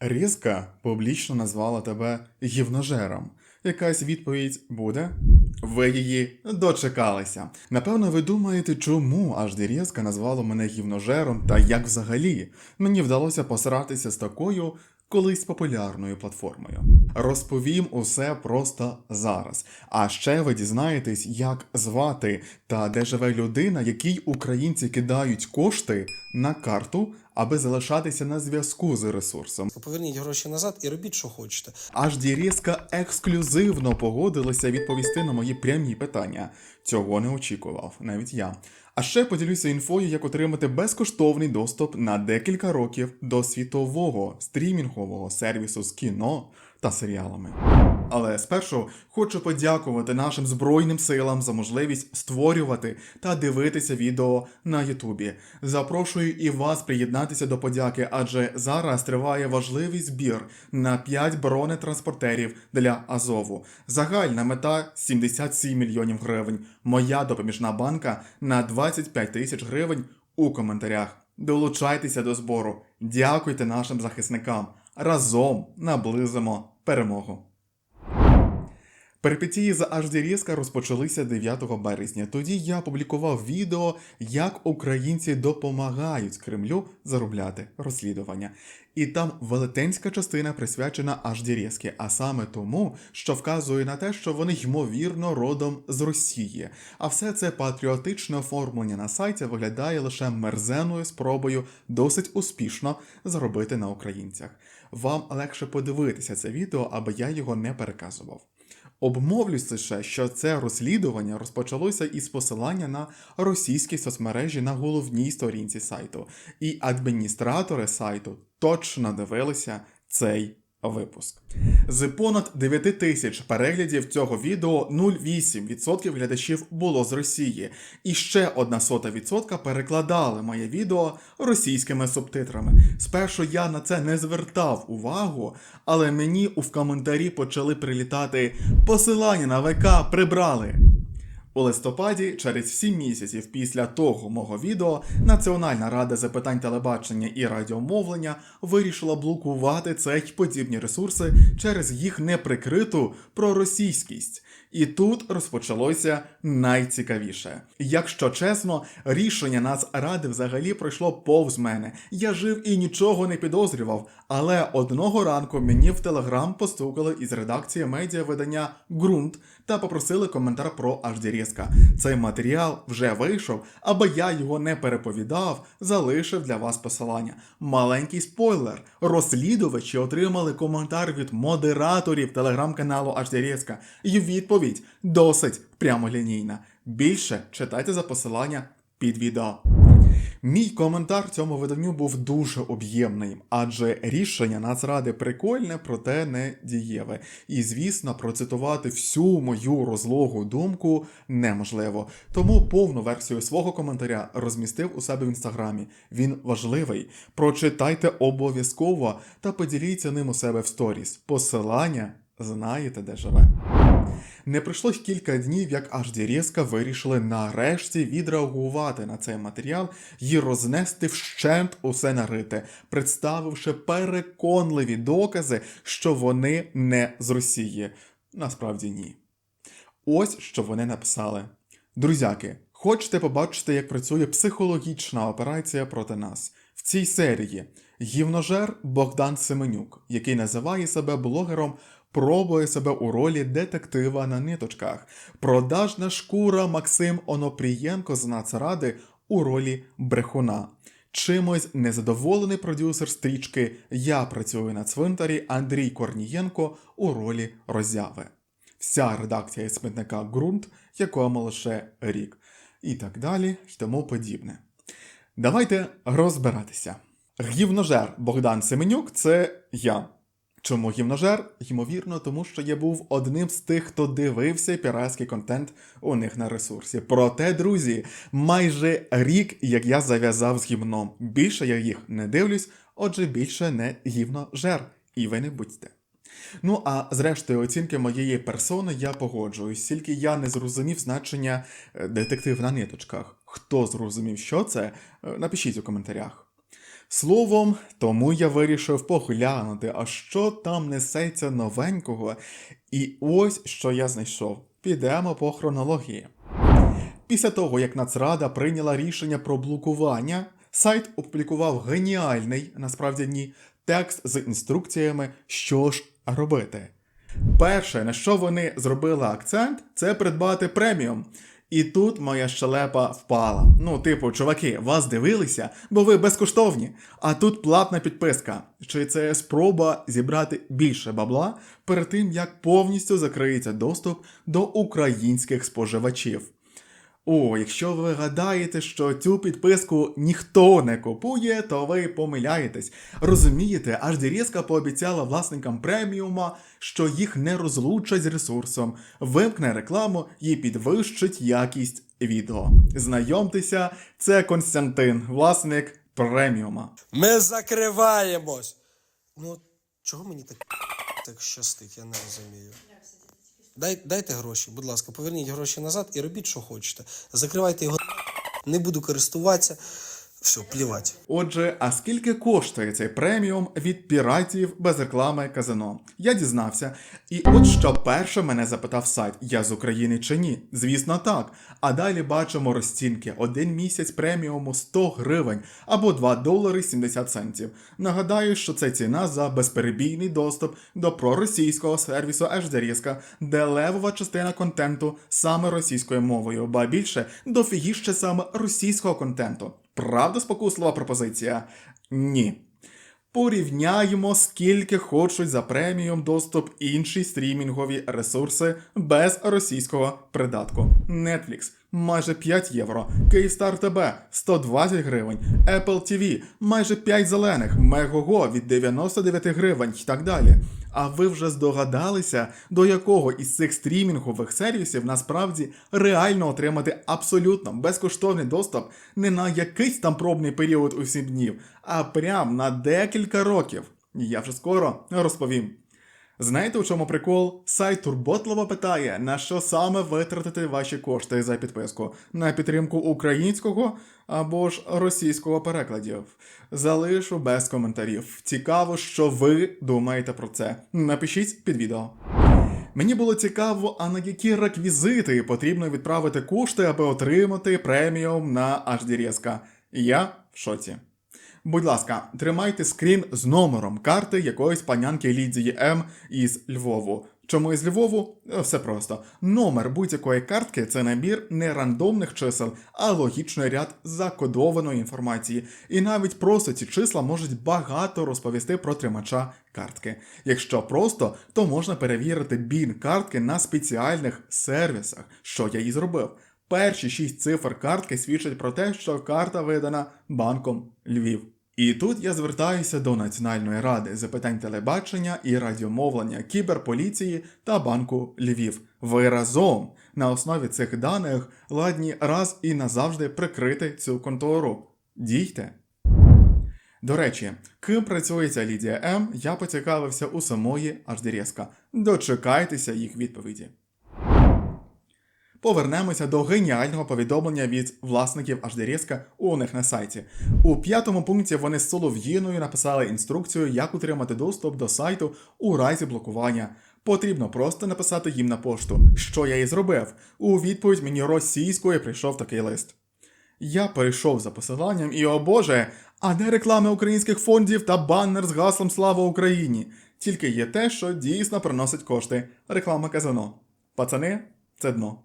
Різка публічно назвала тебе гівножером. Якась відповідь буде? Ви її дочекалися. Напевно, ви думаєте, чому аж Різка назвала мене гівножером та як взагалі мені вдалося посратися з такою колись популярною платформою. Розповім усе просто зараз. А ще ви дізнаєтесь, як звати та де живе людина, якій українці кидають кошти на карту, аби залишатися на зв'язку з ресурсом. Поверніть гроші назад і робіть, що хочете. Аж Дірізка ексклюзивно погодилася відповісти на мої прямі питання. Цього не очікував, навіть я. А ще поділюся інфою, як отримати безкоштовний доступ на декілька років до світового стрімінгового сервісу з кіно та серіалами. Але спершу хочу подякувати нашим Збройним силам за можливість створювати та дивитися відео на Ютубі. Запрошую і вас приєднатися до подяки, адже зараз триває важливий збір на 5 бронетранспортерів для Азову. Загальна мета 77 мільйонів гривень. Моя допоміжна банка на 25 тисяч гривень у коментарях. Долучайтеся до збору. Дякуйте нашим захисникам. Разом наблизимо перемогу. Перипетії за HD Різка розпочалися 9 березня. Тоді я публікував відео, як українці допомагають Кремлю заробляти розслідування. І там велетенська частина присвячена HD Різки, а саме тому, що вказує на те, що вони ймовірно родом з Росії. А все це патріотичне оформлення на сайті виглядає лише мерзенною спробою досить успішно заробити на українцях. Вам легше подивитися це відео, аби я його не переказував. Обмовлюсь лише, що це розслідування розпочалося із посилання на російські соцмережі на головній сторінці сайту, і адміністратори сайту точно дивилися цей випуск. З понад 9 тисяч переглядів цього відео 0,8% глядачів було з Росії, і ще одна сота відсотка перекладали моє відео російськими субтитрами. Спершу я на це не звертав увагу, але мені у коментарі почали прилітати посилання на ВК прибрали. У листопаді, через 7 місяців після того мого відео, Національна рада з питань телебачення і радіомовлення вирішила блокувати цей й подібні ресурси через їх неприкриту проросійськість. І тут розпочалося найцікавіше. Якщо чесно, рішення Нацради взагалі пройшло повз мене. Я жив і нічого не підозрював. Але одного ранку мені в Телеграм постукали із редакції медіавидання Ґрунт та попросили коментар про Аждірізка. Цей матеріал вже вийшов, аби я його не переповідав, залишив для вас посилання. Маленький спойлер: розслідувачі отримали коментар від модераторів телеграм-каналу Аждірізка. І відповідь досить прямолінійна. Більше читайте за посилання під відео. Мій коментар цьому виданню був дуже об'ємний, адже рішення Нацради прикольне, проте не дієве. І, звісно, процитувати всю мою розлогу думку неможливо. Тому повну версію свого коментаря розмістив у себе в інстаграмі. Він важливий. Прочитайте обов'язково та поділіться ним у себе в сторіс. Посилання знаєте, де живе. Не пройшло кілька днів, як аж Дірєска вирішили нарешті відреагувати на цей матеріал і рознести вщент усе нарите, представивши переконливі докази, що вони не з Росії. Насправді ні. Ось що вони написали. Друзяки, хочете побачити, як працює психологічна операція проти нас? В цій серії гівножер Богдан Семенюк, який називає себе блогером, пробує себе у ролі детектива на ниточках. Продажна шкура Максим Онопрієнко з Нацради у ролі брехуна. Чимось незадоволений продюсер стрічки Я працюю на цвинтарі Андрій Корнієнко у ролі роззяви. Вся редакція смітника ґрунт, якому лише рік, і так далі, і тому подібне. Давайте розбиратися. Гівножер Богдан Семенюк це я. Чому гівножер? Ймовірно, тому що я був одним з тих, хто дивився піратський контент у них на ресурсі. Проте, друзі, майже рік, як я зав'язав з гімном. Більше я їх не дивлюсь, отже, більше не гівножер. І ви не будьте. Ну а зрештою, оцінки моєї персони я погоджуюсь, тільки я не зрозумів значення е, детектив на ниточках. Хто зрозумів, що це, е, напишіть у коментарях. Словом, тому я вирішив поглянути, а що там несеться новенького. І ось що я знайшов. Підемо по хронології. Після того, як Нацрада прийняла рішення про блокування, сайт опублікував геніальний, насправді ні, текст з інструкціями, що ж робити. Перше, на що вони зробили акцент, це придбати преміум. І тут моя щелепа впала. Ну, типу, чуваки, вас дивилися, бо ви безкоштовні. А тут платна підписка. Чи це спроба зібрати більше бабла перед тим, як повністю закриється доступ до українських споживачів? О, якщо ви гадаєте, що цю підписку ніхто не купує, то ви помиляєтесь. Розумієте, аж Дірізка пообіцяла власникам преміума, що їх не розлучать з ресурсом, вимкне рекламу і підвищить якість відео. Знайомтеся, це Константин, власник преміума. Ми закриваємось. Ну, чого мені так, так щастить, я не розумію. Дай, дайте гроші, будь ласка, поверніть гроші назад і робіть, що хочете. Закривайте його, не буду користуватися. Все, плівать. Отже, а скільки коштує цей преміум від піратів без реклами казино? Я дізнався. І от що перше мене запитав сайт: я з України чи ні? Звісно, так. А далі бачимо розцінки: один місяць преміуму 100 гривень або 2 долари 70 центів. Нагадаю, що це ціна за безперебійний доступ до проросійського сервісу HDRISK, де левова частина контенту саме російською мовою, ба більше дофігіще саме російського контенту. Правда спокуслива пропозиція? Ні. Порівняємо, скільки хочуть за преміум доступ інші стрімінгові ресурси без російського придатку. Netflix майже 5 євро, Kyivstar TV 120 гривень, Apple TV майже 5 зелених, Megogo від 99 гривень і так далі. А ви вже здогадалися, до якого із цих стрімінгових сервісів насправді реально отримати абсолютно безкоштовний доступ не на якийсь там пробний період у 7 днів, а прям на декілька років. Я вже скоро розповім. Знаєте, у чому прикол? Сайт Турботлова питає, на що саме витратити ваші кошти за підписку? На підтримку українського або ж російського перекладів? Залишу без коментарів. Цікаво, що ви думаєте про це. Напишіть під відео. Мені було цікаво, а на які реквізити потрібно відправити кошти, аби отримати преміум на HDRSK. Я в шоці. Будь ласка, тримайте скрін з номером карти якоїсь панянки Лідії М із Львову. Чому із Львову? Е, Все просто. Номер будь-якої картки це набір не рандомних чисел, а логічний ряд закодованої інформації. І навіть просто ці числа можуть багато розповісти про тримача картки. Якщо просто, то можна перевірити бін картки на спеціальних сервісах, що я і зробив. Перші шість цифр картки свідчать про те, що карта видана банком Львів. І тут я звертаюся до Національної ради з питань телебачення і радіомовлення, кіберполіції та банку Львів. Ви разом на основі цих даних ладні раз і назавжди прикрити цю контору. Дійте. До речі, ким працює ця Лідія М, я поцікавився у самої Аждерєска. Дочекайтеся їх відповіді. Повернемося до геніального повідомлення від власників HDRSK у них на сайті. У п'ятому пункті вони з Солов'їною написали інструкцію, як отримати доступ до сайту у разі блокування. Потрібно просто написати їм на пошту, що я і зробив. У відповідь мені російською прийшов такий лист. Я перейшов за посиланням і, о Боже, а де реклами українських фондів та баннер з гаслом Слава Україні? Тільки є те, що дійсно приносить кошти. Реклама казано. Пацани, це дно.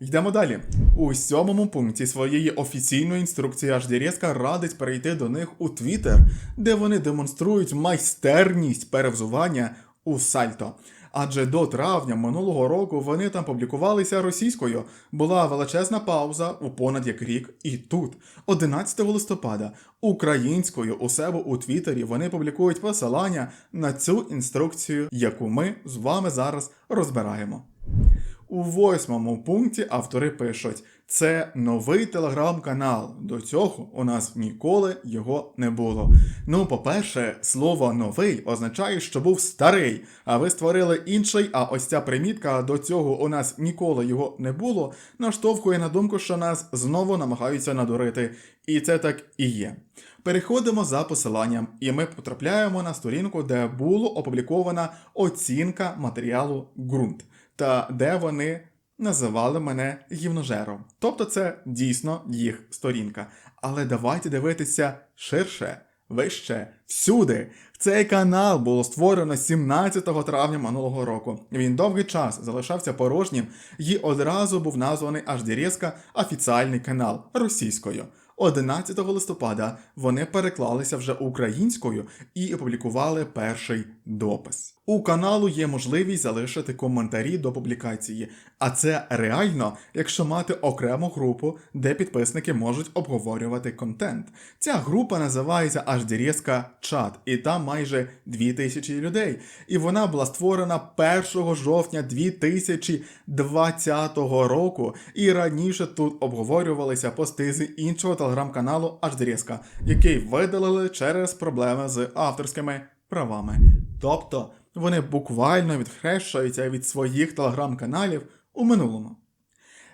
Йдемо далі. У сьомому пункті своєї офіційної інструкції HDRSK радить перейти до них у Twitter, де вони демонструють майстерність перевзування у сальто. Адже до травня минулого року вони там публікувалися російською. Була величезна пауза у понад як рік, і тут, 11 листопада, українською у себе у Твіттері вони публікують посилання на цю інструкцію, яку ми з вами зараз розбираємо. У восьмому пункті автори пишуть: це новий телеграм-канал. До цього у нас ніколи його не було. Ну, по-перше, слово новий означає, що був старий, а ви створили інший, а ось ця примітка до цього у нас ніколи його не було, наштовхує на думку, що нас знову намагаються надурити. І це так і є. Переходимо за посиланням, і ми потрапляємо на сторінку, де було опублікована оцінка матеріалу ґрунт, та де вони називали мене гівножером. Тобто це дійсно їх сторінка. Але давайте дивитися ширше, вище, всюди. Цей канал було створено 17 травня минулого року. Він довгий час залишався порожнім і одразу був названий аж дірізка офіціальний канал російською. 11 листопада вони переклалися вже українською і опублікували перший допис. У каналу є можливість залишити коментарі до публікації, а це реально, якщо мати окрему групу, де підписники можуть обговорювати контент. Ця група називається дірізка чат, і там майже 2000 людей. І вона була створена 1 жовтня 2020 року. І раніше тут обговорювалися пости з іншого телеграм-каналу Аждерізка, який видалили через проблеми з авторськими правами. Тобто вони буквально відхрещуються від своїх телеграм-каналів у минулому.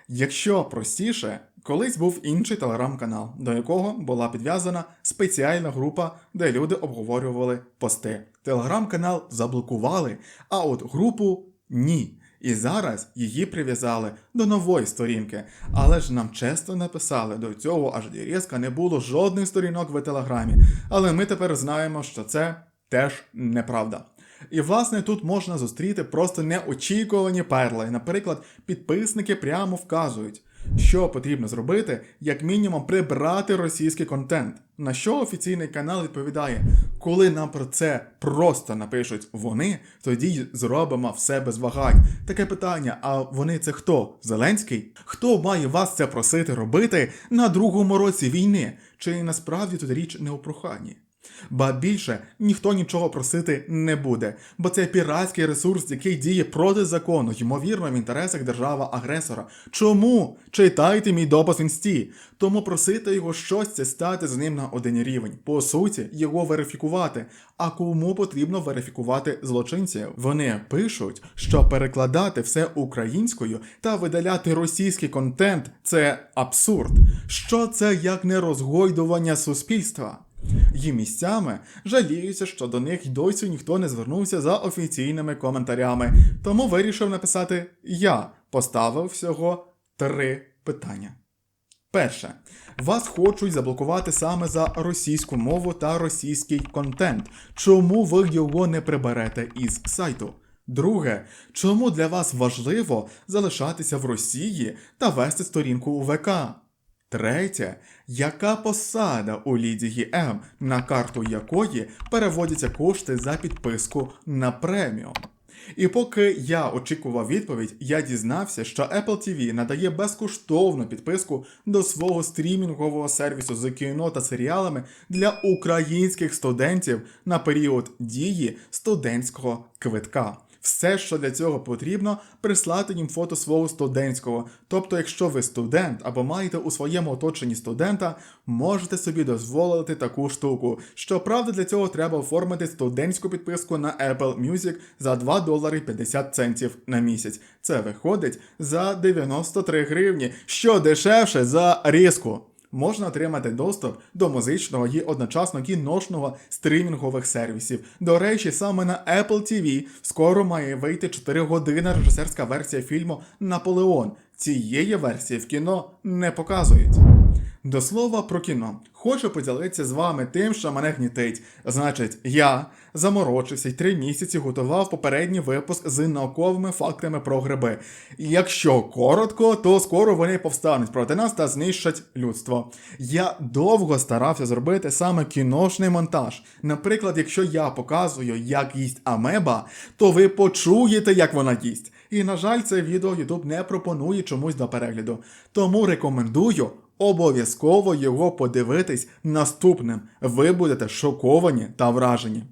Якщо простіше, колись був інший телеграм-канал, до якого була підв'язана спеціальна група, де люди обговорювали пости. Телеграм-канал заблокували, а от групу ні. І зараз її прив'язали до нової сторінки. Але ж нам чесно написали, до цього аж різка не було жодних сторінок в телеграмі. Але ми тепер знаємо, що це теж неправда. І власне тут можна зустріти просто неочікувані перли. Наприклад, підписники прямо вказують, що потрібно зробити, як мінімум прибрати російський контент. На що офіційний канал відповідає: коли нам про це просто напишуть вони, тоді зробимо все без вагань. Таке питання: а вони це хто? Зеленський? Хто має вас це просити робити на другому році війни? Чи насправді тут річ не у проханні? Ба більше ніхто нічого просити не буде, бо це піратський ресурс, який діє проти закону, ймовірно, в інтересах держава-агресора. Чому? Читайте мій допис в інсті. Тому просити його щось це стати з ним на один рівень. По суті, його верифікувати. А кому потрібно верифікувати злочинців? Вони пишуть, що перекладати все українською та видаляти російський контент це абсурд. Що це як не розгойдування суспільства? Їм місцями жаліються, що до них досі ніхто не звернувся за офіційними коментарями, тому вирішив написати я. Поставив всього три питання. Перше, вас хочуть заблокувати саме за російську мову та російський контент. Чому ви його не приберете із сайту? Друге, чому для вас важливо залишатися в Росії та вести сторінку у ВК? Третє, яка посада у Лідії М, на карту якої переводяться кошти за підписку на преміум? І поки я очікував відповідь, я дізнався, що Apple TV надає безкоштовну підписку до свого стрімінгового сервісу з кіно та серіалами для українських студентів на період дії студентського квитка. Все, що для цього потрібно, прислати їм фото свого студентського. Тобто, якщо ви студент або маєте у своєму оточенні студента, можете собі дозволити таку штуку. Щоправда, для цього треба оформити студентську підписку на Apple Music за 2 долари 50 центів на місяць. Це виходить за 93 гривні, що дешевше за різку можна отримати доступ до музичного і одночасно кіношного стрімінгових сервісів. До речі, саме на Apple TV скоро має вийти 4 години режисерська версія фільму Наполеон. Цієї версії в кіно не показують. До слова про кіно. Хочу поділитися з вами тим, що мене гнітить. Значить, я заморочився й три місяці готував попередній випуск з науковими фактами про гриби. І якщо коротко, то скоро вони повстануть проти нас та знищать людство. Я довго старався зробити саме кіношний монтаж. Наприклад, якщо я показую, як їсть амеба, то ви почуєте, як вона їсть. І, на жаль, це відео YouTube не пропонує чомусь до перегляду. Тому рекомендую обов'язково його подивитись наступним. Ви будете шоковані та вражені.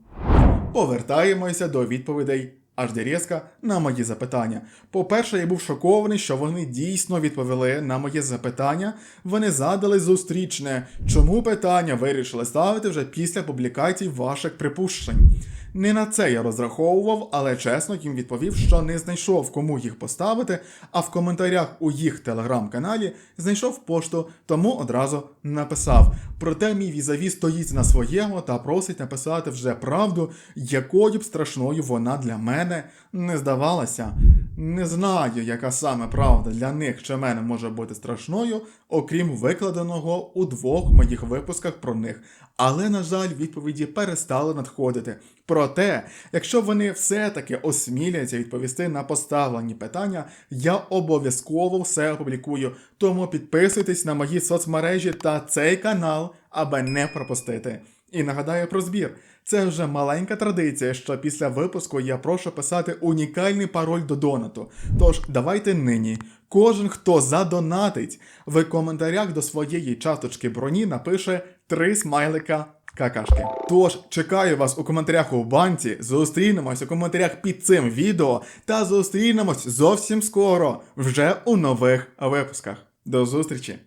Повертаємося до відповідей аж різка на мої запитання. По-перше, я був шокований, що вони дійсно відповіли на моє запитання. Вони задали зустрічне, чому питання вирішили ставити вже після публікацій ваших припущень. Не на це я розраховував, але чесно їм відповів, що не знайшов кому їх поставити, а в коментарях у їх телеграм-каналі знайшов пошту, тому одразу написав. Проте мій візаві стоїть на своєму та просить написати вже правду, якою б страшною вона для мене не здавалася. Не знаю, яка саме правда для них чи мене може бути страшною, окрім викладеного у двох моїх випусках про них. Але, на жаль, відповіді перестали надходити. Проте, якщо вони все-таки осміляться відповісти на поставлені питання, я обов'язково все опублікую. Тому підписуйтесь на мої соцмережі та цей канал, аби не пропустити. І нагадаю про збір. Це вже маленька традиція, що після випуску я прошу писати унікальний пароль до донату. Тож давайте нині. Кожен, хто задонатить, в коментарях до своєї чаточки броні напише три смайлика какашки. Тож чекаю вас у коментарях у банці. Зустрінемось у коментарях під цим відео та зустрінемось зовсім скоро вже у нових випусках. До зустрічі!